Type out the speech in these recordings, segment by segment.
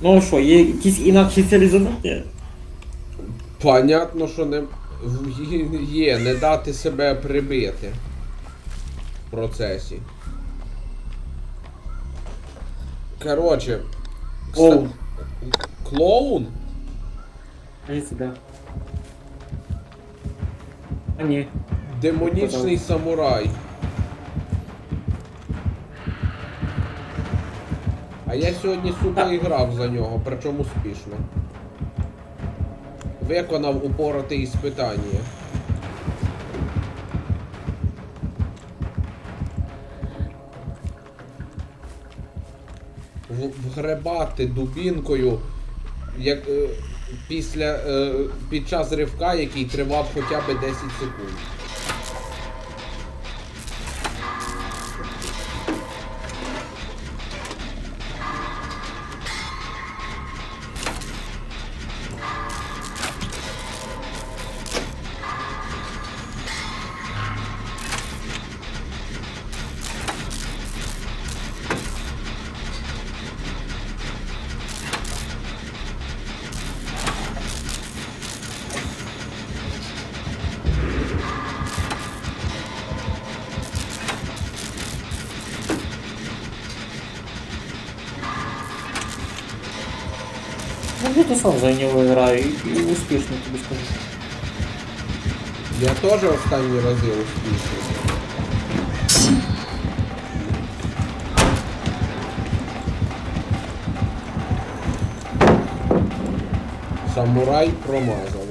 Ну що, є якісь інакші цілі задання? Понятно, що не є, не дати себе прибити в процесі. Короче, Клоун. Клоун? Кажеться, да. А ні. Демонічний самурай. А я сьогодні, сука, і грав за нього, причому успішно. Виконав упороте іспитання. Вгребати дубінкою, як е, після е, під час ривка, який тривав хоча б 10 секунд. Ну сам за нього граю і, і успішно тобі скажу. Я теж останні рази успішний. Самурай промазав.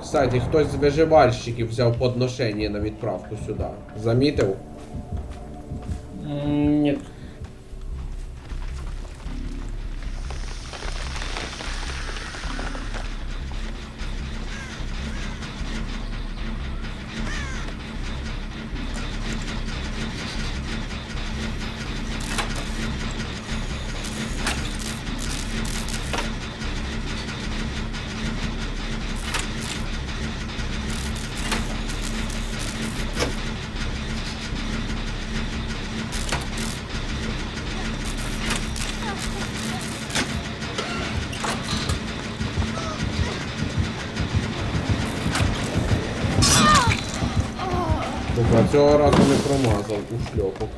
Кстати, хтось з виживальщиків взяв подношення на відправку сюди. Замітив? М, Ні. Тобто цього разу не промазав у шльопок.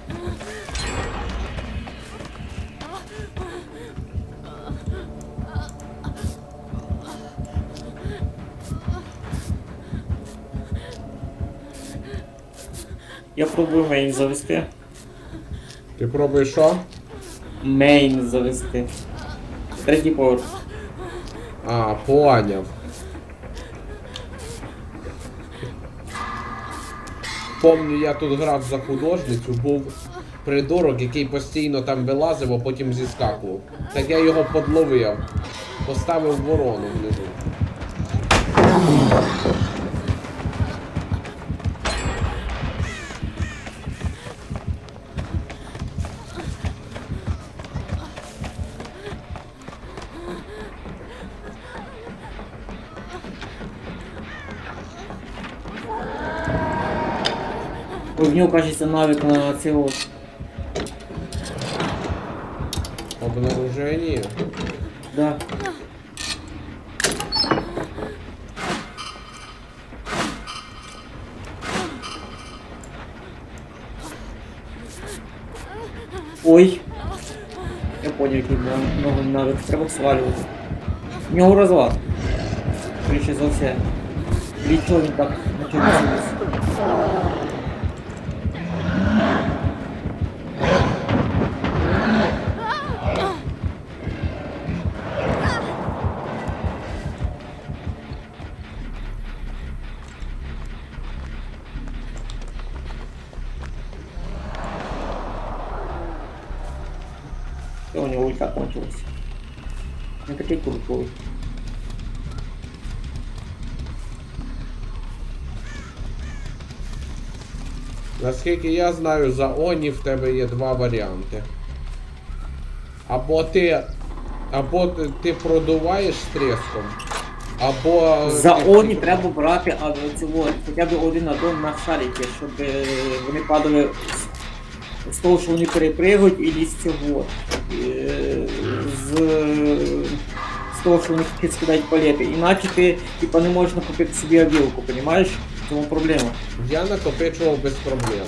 Я пробую мейн завести. Ти пробуєш що? Мейн завести. Третій поверх. А, поняв. Помню, я тут грав за художницю, був придурок, який постійно там вилазив, а потім зіскакував. Так я його подловив. Поставив ворону внизу. В нього кажеться навик на цей от. Обнаруження. Да. Ой. Я понял, який новий навик. Треба свалювати. В нього розлад. Швидше за все. Чого він так наче ульта. Не такий крутой. Наскільки я знаю, за Оні в тебе є два варіанти. Або ти. Або ти- ти продуваєш стреском, або. За ти- Оні треба брати а, цього, хоча б один аддон на шарики, щоб е, вони падали з того, що вони перепригують, і з цього. е, З, з того, що вони тільки скидають палети. Іначе ти типа, не можеш накупити собі обілку, розумієш? В цьому проблема. Я накопичував без проблем.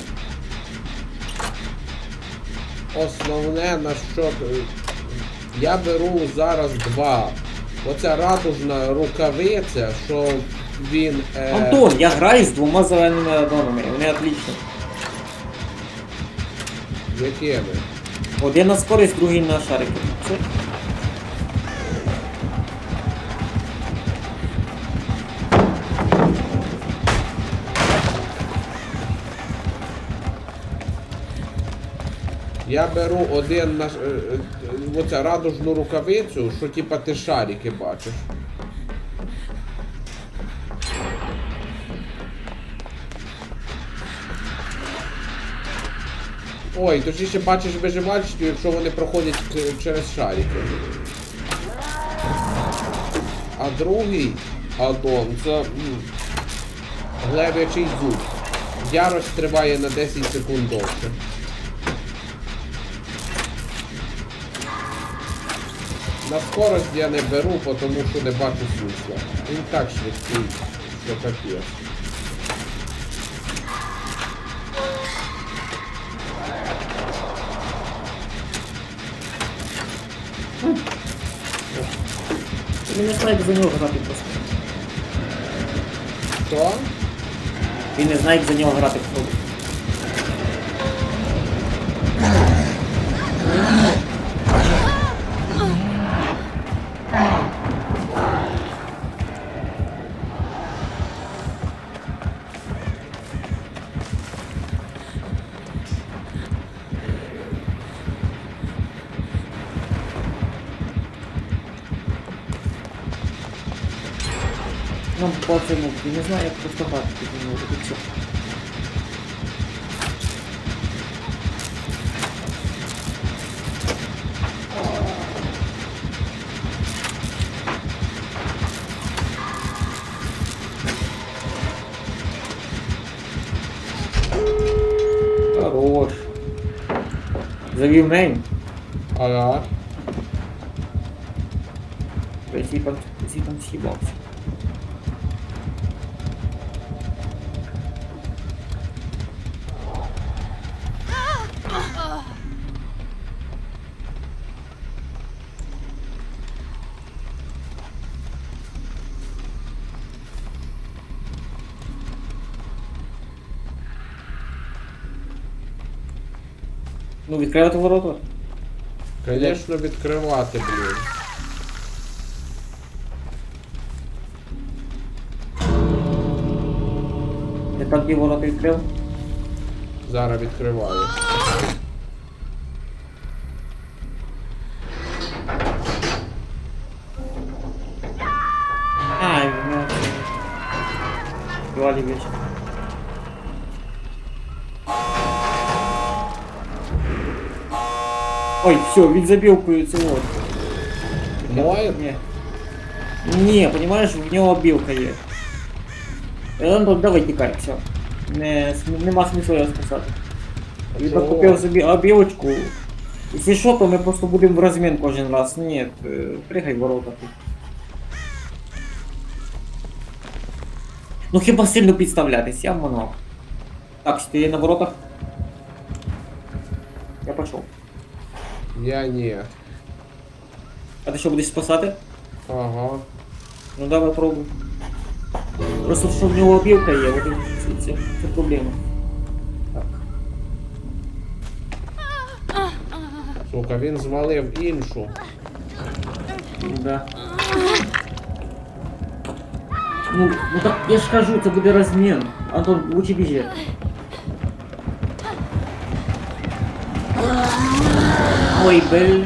Основне на що. е, Я беру зараз два. Оця радужна рукавиця, що він. Е... Антон, я граю з двома зеленими аддонами, вони отлічні. Якими? Один на скорість, другий на шарики. Все. Я беру один на е, е, оця радужну рукавицю, що типа ти шарики бачиш. Ой, точніше бачиш виживальщиків, якщо вони проходять через шарики. А другий аддон це глебячий зуб. Ярость триває на 10 секунд довше. На скорость я не беру, тому що не бачу смисла. Він так швидкий, що капець. Він не знає, як за нього грати просто. Що? Він не знає, як за нього грати просто. Нам мук, він не знає, як просто грати під нього. і все. Хорош. Завів мейн. Ага. Який там, який Ну, відкривати ворота. Звісно, відкривати, блін. Ти там ті ворота відкрив? Зараз відкриваю. А, ну... Вали вещи. Ой, все, він забілкою цього. Моє? Ні. Ні, понимаешь, в нього білка є. Е, Антон, давай тікай, все. Не, нема смисла його спасати. Він Чого? купив собі обілочку. Якщо що, то ми просто будемо в розмін кожен раз. Ні, е, пригай в ворота тут. Ну хіба сильно підставлятись, я манав. Так, ти на воротах? Я пішов. Я ні. А ти що будеш спасати? Ага. Ну давай пробуй. Просто що в нього обілка є, от і це, це, це проблема. Так. Сука, він звалив іншу. Да. Ну, ну так я ж кажу, це буде розмін. Антон, лучше біжи. Ой, бля.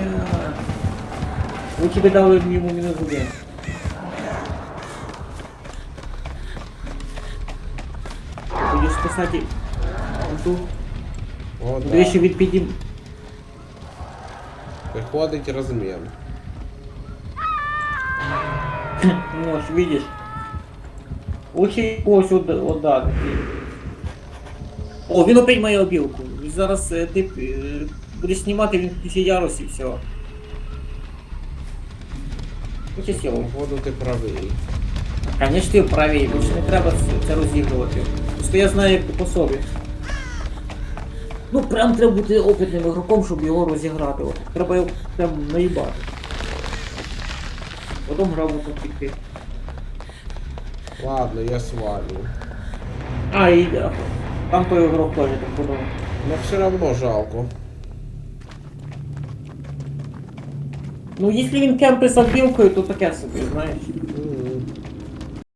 Лучше би дали йому мінус один. Будеш спасати Анту. О, До речі, да. від підім. Виходить розмін. Ну, ж видишь. Лучше когось отда- отдати. О, він опять має обілку. Зараз е, ти е, будеш знімати, він включить ярус і все. Хоче сіло. Походу ти правий. Конечно, ти правий, більше не треба це, це розігрувати. Просто я знаю, як по собі. Ну, прям треба бути опитним ігроком, щоб його розіграти. От. Треба його прям наїбати. Потім гра буде піти. Ладно, я свалю. А, і да. Там той игрок тоже так подумав. Но все равно жалко. Ну, если він кемпи з обілкою, то таке собі, знаєш.